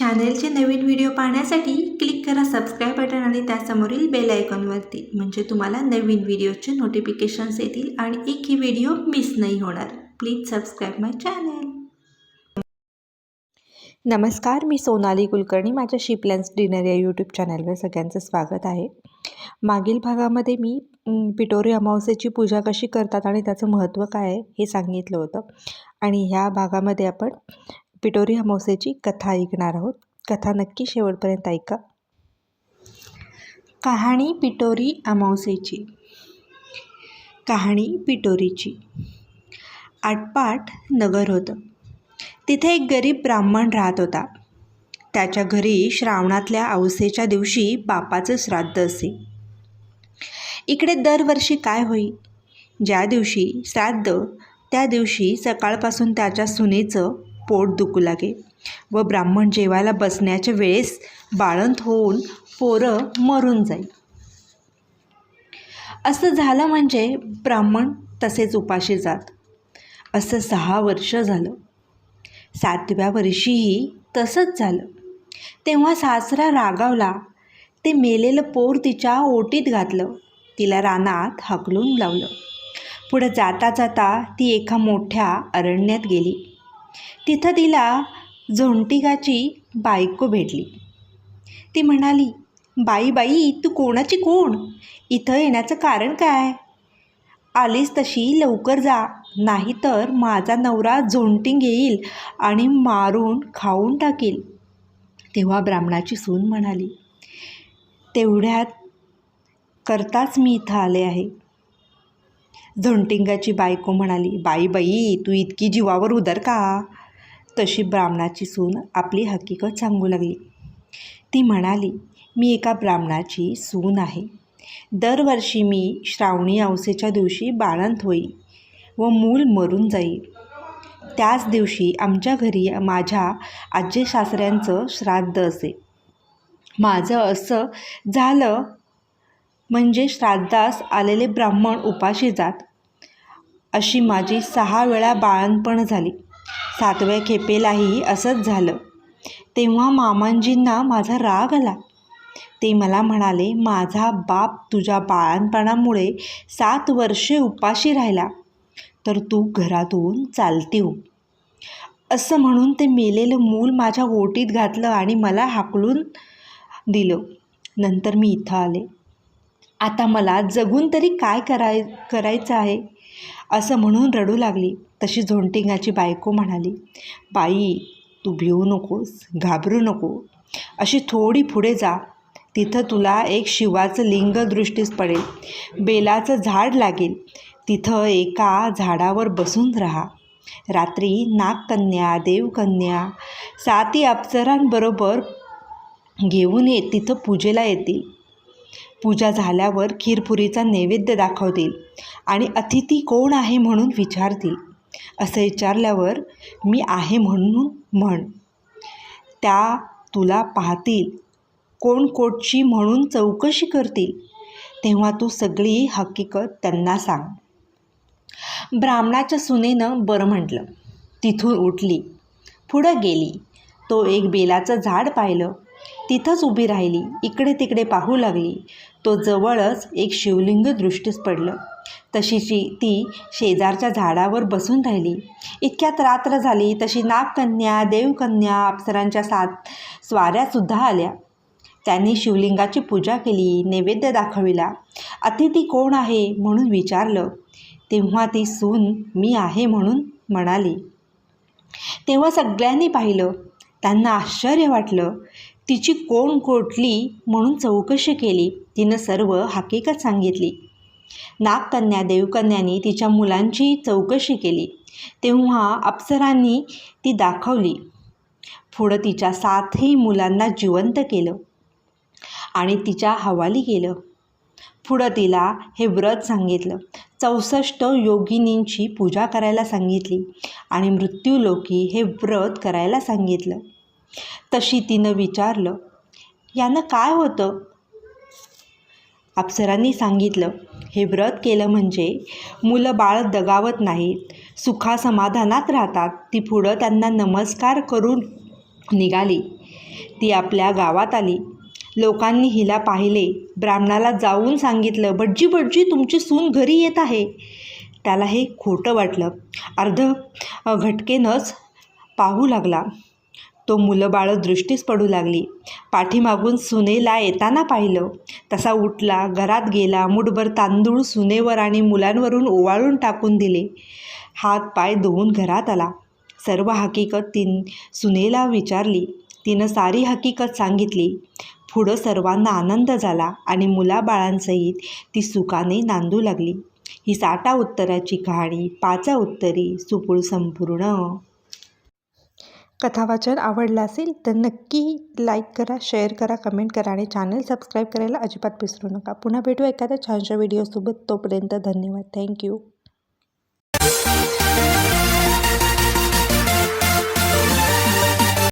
चॅनेलचे नवीन व्हिडिओ पाहण्यासाठी क्लिक करा सबस्क्राईब बटन आणि त्यासमोरील बेल आयकॉनवरती म्हणजे तुम्हाला नवीन व्हिडिओचे नोटिफिकेशन्स येतील आणि एकही व्हिडिओ मिस नाही होणार. प्लीज सबस्क्राईब माय चॅनेल नमस्कार मी सोनाली कुलकर्णी. माझ्या शिपलॅन्स डिनर या यूट्यूब चॅनलवर सगळ्यांचं स्वागत आहे. मागील भागामध्ये मी पिटोरी अमावस्येची पूजा कशी करतात आणि त्याचं महत्त्व काय आहे हे सांगितलं होतं. आणि ह्या भागामध्ये आपण पिटोरी अमावस्येची कथा ऐकणार आहोत. कथा नक्की शेवटपर्यंत ऐका. कहाणी पिटोरी अमावस्येची कहाणी पिटोरीची. आटपाट नगर होतं. तिथे एक गरीब ब्राह्मण राहत होता. त्याच्या घरी श्रावणातल्या अवसेच्या दिवशी बापाचं श्राद्ध असे. इकडे दरवर्षी काय होई? ज्या दिवशी श्राद्ध त्या दिवशी सकाळपासून त्याच्या सुनेचं पोट दुखू लागे व ब्राह्मण जेवायला बसण्याच्या वेळेस बाळंत होऊन पोरं मरून जाईल असं झालं म्हणजे ब्राह्मण तसेच उपाशी जात. असं सहा वर्ष झालं. सातव्या वर्षीही तसंच झालं. तेव्हा सासरा रागावला. ते मेलेलं पोर तिच्या ओटीत घातलं. तिला रानात हकलून लावलं. पुढं जाता जाता ती एका मोठ्या अरण्यात गेली. तिथं तिला झोंटिकाची बायको भेटली. ती म्हणाली बाई बाई तू कोणाची कोण? इथं येण्याचं कारण काय? आलीस तशी लवकर जा. नाहीतर माझा नवरा झोंटिंग येईल आणि मारून खाऊन टाकील. तेव्हा ब्राह्मणाची सून म्हणाली तेवढ्यात करताच मी इथं आले आहे. झोंटिंगाची बायको म्हणाली बाई बाई तू इतकी जीवावर उदर का? तशी ब्राह्मणाची सून आपली हकीकत सांगू लागली. ती म्हणाली मी एका ब्राह्मणाची सून आहे. दरवर्षी मी श्रावणी अवसेच्या दिवशी बाळंत होई व मूल मरून जाईल त्याच दिवशी आमच्या घरी माझ्या आजी सासऱ्यांचं श्राद्ध असे. माझं असं झालं म्हणजे श्राद्धास आलेले ब्राह्मण उपाशी जात. अशी माझी सहा वेळा बाळणपण झाली. सातव्या खेपेलाही असंच झालं. तेव्हा मामांजींना माझा राग आला. ते मला म्हणाले माझा बाप तुझ्या बाळणपणामुळे सात वर्षे उपाशी राहिला. तर तू घरातून चालती हो. असं म्हणून ते मेलेलं मूल माझ्या ओटीत घातलं आणि मला हाकलून दिलं. नंतर मी इथं आले. आता मला जगून तरी काय कराय करायचं आहे? असं म्हणून रडू लागली. तशी झोंटिंगाची बायको म्हणाली बाई तू भिवू नकोस घाबरू नको. अशी थोडी पुढे जा. तिथं तुला एक शिवाचं लिंग दृष्टीस पडेल. बेलाचं झाड लागेल. तिथं एका झाडावर बसून राहा. रात्री नागकन्या देवकन्या साती अप्सरांबरोबर घेऊन ये तिथं पूजेला येतील. पूजा झाल्यावर खीरपुरीचा नैवेद्य दाखवतील आणि अतिथी कोण आहे म्हणून विचारतील. असं विचारल्यावर मी आहे म्हणून म्हण. त्या तुला पाहतील. कोण कोटची म्हणून चौकशी करतील. तेव्हा तू सगळी हकीकत त्यांना सांग. ब्राह्मणाच्या सुनेनं बरं म्हटलं. तिथून उठली. पुढं गेली. तो एक बेलाचं झाड पाहिलं. तिथंच उभी राहिली इकडे तिकडे पाहू लागली. तो जवळच एक शिवलिंग दृष्टीस पडलं. तशीची ती शेजारच्या झाडावर बसून राहिली. इतक्यात रात्र झाली तशी नागकन्या देवकन्या अप्सरांच्या सात स्वाऱ्यासुद्धा आल्या. त्यांनी शिवलिंगाची पूजा केली नैवेद्य दाखविला. अतिथी कोण आहे? म्हणून विचारलं. तेव्हा ती सून मी आहे म्हणून म्हणाली. तेव्हा सगळ्यांनी पाहिलं. त्यांना आश्चर्य वाटलं. तिची कोण कोटली म्हणून चौकशी केली तिनं सर्व हकीकत सांगितली. नागकन्या देवकन्यानी तिच्या मुलांची चौकशी केली. तेव्हा अप्सरांनी ती दाखवली. पुढं तिच्या सातही मुलांना जिवंत केलं आणि तिच्या हवाली केलं. पुढं तिला हे व्रत सांगितलं. चौसष्ट योगिनींची पूजा करायला सांगितली आणि मृत्यूलोकी हे व्रत करायला सांगितलं. तशी तिनं विचारलं यानं काय होतं? अप्सरांनी सांगितलं हे व्रत केलं म्हणजे मुलं बाळ दगावत नाहीत सुखासमाधानात राहतात ती पुढं त्यांना नमस्कार करून निघाली. ती आपल्या गावात आली. लोकांनी हिला पाहिले. ब्राह्मणाला जाऊन सांगितलं भटजी भटजी तुमची सून घरी येत आहे. त्याला हे खोटं वाटलं. अर्ध घटकेनंच पाहू लागला. तो मुलं बाळं दृष्टीस पडू लागली. पाठीमागून सुनेला येताना पाहिलं. तसा उठला घरात गेला मुठभर तांदूळ सुनेवर आणि मुलांवरून ओवाळून टाकून दिले. हात पाय धुवून घरात आला. सर्व हकीकत तीन सुनेला विचारली. तिनं सारी हकीकत सांगितली. पुढं सर्वांना आनंद झाला आणि मुलाबाळांसहित ती सुखाने नांदू लागली. ही साठा उत्तराची कहाणी पाचा उत्तरी सुपूळ संपूर्ण. कथावाचन आवडलं असेल तर नक्की लाईक करा शेअर करा कमेंट करा आणि चॅनल सबस्क्राईब करायला अजिबात विसरू नका. पुन्हा भेटू एखाद्या छानशा व्हिडिओसोबत तोपर्यंत धन्यवाद. थँक्यू